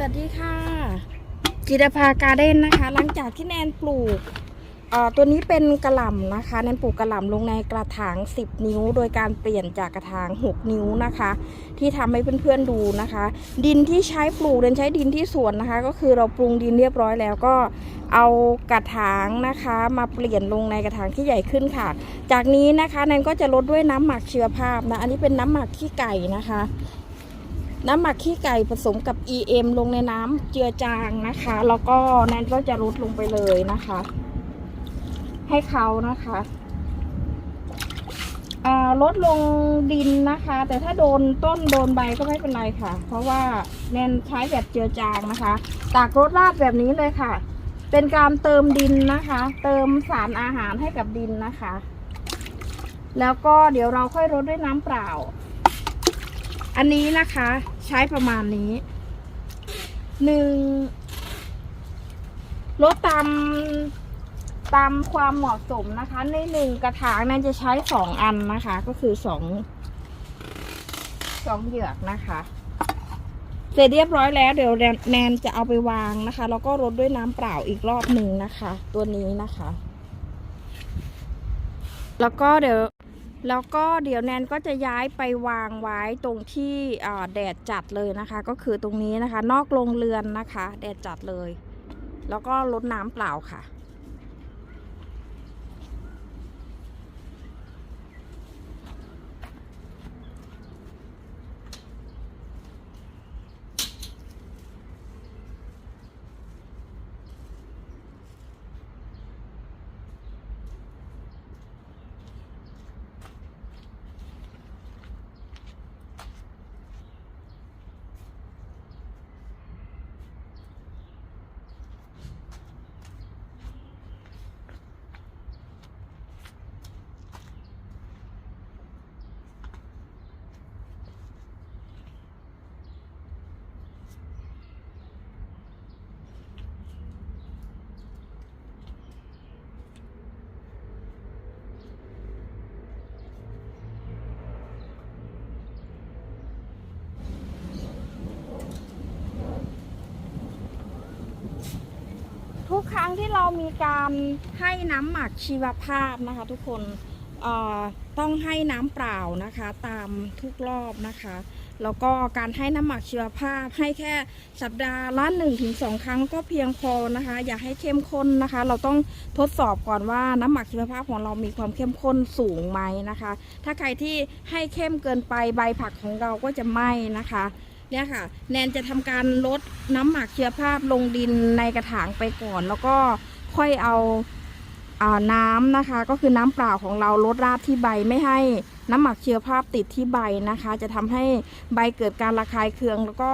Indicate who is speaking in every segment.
Speaker 1: สวัสดีค่ะ จิตภาการเด้นนะคะ หลังจากที่แนนปลูกตัวนี้เป็นกระหล่ำนะคะแนนปลูกกระหล่ำลงในกระถาง 10 นิ้ว โดยการเปลี่ยนจากกระถาง 6 นิ้วนะคะ ที่ทำให้เพื่อนๆดูนะคะ ดินที่ใช้ปลูกเรนใช้ดินที่สวนนะคะ ก็คือเราปรุงดินเรียบร้อยแล้วก็เอากระถางนะคะ มาเปลี่ยนลงในกระถางที่ใหญ่ขึ้นค่ะ จากนี้นะคะแนนก็จะลดด้วยน้ำหมักเชื้อภาพนะอันนี้เป็นน้ำหมักขี้ไก่นะคะ น้ำหมักขี้ไก่ผสมกับ EM ลงในน้ำเจือจางนะคะ แล้วก็แนนก็จะลดลงไปเลยนะคะ ให้เขานะคะลดลงดินนะคะ แต่ถ้าโดนต้นโดนใบก็ไม่เป็นไรค่ะ เพราะว่าแนนใช้แบบเจือจางนะคะ ตากรดราดแบบนี้เลยค่ะ เป็นการเติมดินนะคะ เติมสารอาหารให้กับดินนะคะ แล้วก็เดี๋ยวเราค่อยรดด้วยน้ำเปล่า อันนี้นะคะใช้ประมาณนี้หนึ่งลดตามตามความเหมาะสมนะคะ ในหนึ่งกระถางนั้นจะใช้สองอันนะคะ ก็คือสองสองเหยือกนะคะ เสร็จเรียบร้อยแล้วเดี๋ยวแนนจะเอาไปวางนะคะ แล้วก็รดด้วยน้ำเปล่าอีกรอบหนึ่งนะคะ ตัวนี้นะคะ แล้วก็เดี๋ยว แล้วก็เดี๋ยวแนนก็จะย้ายไปวางไว้ตรงที่แดดจัดเลยนะคะ ก็คือตรงนี้นะคะ นอกโรงเรือนนะคะ แดดจัดเลย แล้วก็ลดน้ำเปล่าค่ะ รั้งที่เรามีการให้น้ำหมักชีวภาพนะคะ ทุกคนต้องให้น้ำเปล่านะคะ ตามทุกรอบนะคะ แล้วก็การให้น้ำหมักชีวภาพให้แค่สัปดาห์ละ1นถึงสครั้งก็เพียงพอนะคะ อย่าให้เข้มข้นนะคะ เราต้องทดสอบก่อนว่าน้ำหมักชีวภาพของเรามีความเข้มข้นสูงไหมนะคะ ถ้าใครที่ให้เข้มเกินไปใบผักของเราก็จะไหม้นะคะ เนี่ยค่ะ แนนจะทำการลดน้ำหมักเชื้อภาพลงดินในกระถางไปก่อน แล้วก็ค่อยเอาอาน้ำนะคะ ก็คือน้ำเปล่าของเราลดราดที่ใบไม่ให้น้ำหมักเชื้อภาพติดที่ใบนะคะ จะทำให้ใบเกิดการระคายเคืองแล้วก็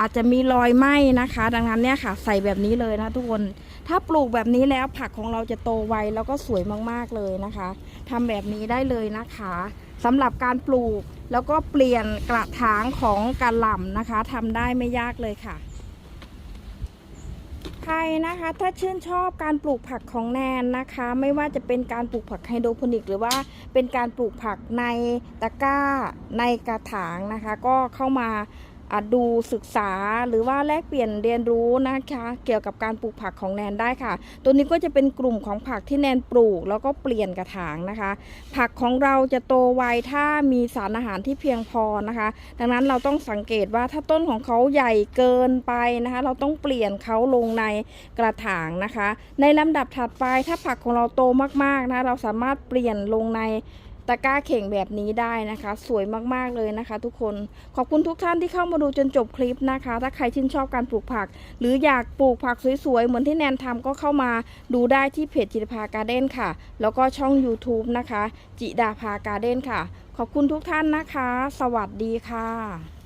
Speaker 1: อาจจะมีรอยไหม้นะคะ ดังนั้นเนี่ยค่ะ ใส่แบบนี้เลยนะทุกคน ถ้าปลูกแบบนี้แล้วผักของเราจะโตไวแล้วก็สวยมากๆเลยนะคะทำแบบนี้ได้เลยนะคะ สำหรับการปลูกแล้วก็เปลี่ยนกระถางของกระหล่ำนะคะทำได้ไม่ยากเลยค่ะ ใครนะคะถ้าชื่นชอบการปลูกผักของแนนนะคะ ไม่ว่าจะเป็นการปลูกผักไฮโดรโปนิก หรือว่าเป็นการปลูกผักในตะกร้าในกระถางนะคะ ก็เข้ามา ดูศึกษาหรือว่าแลกเปลี่ยนเรียนรู้นะคะ เกี่ยวกับการปลูกผักของแนนได้ค่ะ ตัวนี้ก็จะเป็นกลุ่มของผักที่แนนปลูก แล้วก็เปลี่ยนกระถางนะคะ ผักของเราจะโตไวถ้ามีสารอาหารที่เพียงพอนะคะ ดังนั้นเราต้องสังเกตว่าถ้าต้นของเขาใหญ่เกินไปนะคะ เราต้องเปลี่ยนเขาลงในกระถางนะคะ ในลำดับถัดไปถ้าผักของเราโตมากๆนะเราสามารถเปลี่ยนลงใน ตะกร้าเข่งแบบนี้ได้นะคะ สวยมากๆเลยนะคะ ทุกคนขอบคุณทุกท่านที่เข้ามาดูจนจบคลิปนะคะ ถ้าใครชื่นชอบการปลูกผัก หรืออยากปลูกผักสวยๆ เหมือนที่แนนทำก็เข้ามาดูได้ที่เพจจิตภาการ์เด้นค่ะ แล้วก็ช่อง YouTube นะคะ จิดาภาการ์เด้นค่ะ ขอบคุณทุกท่านนะคะ สวัสดีค่ะ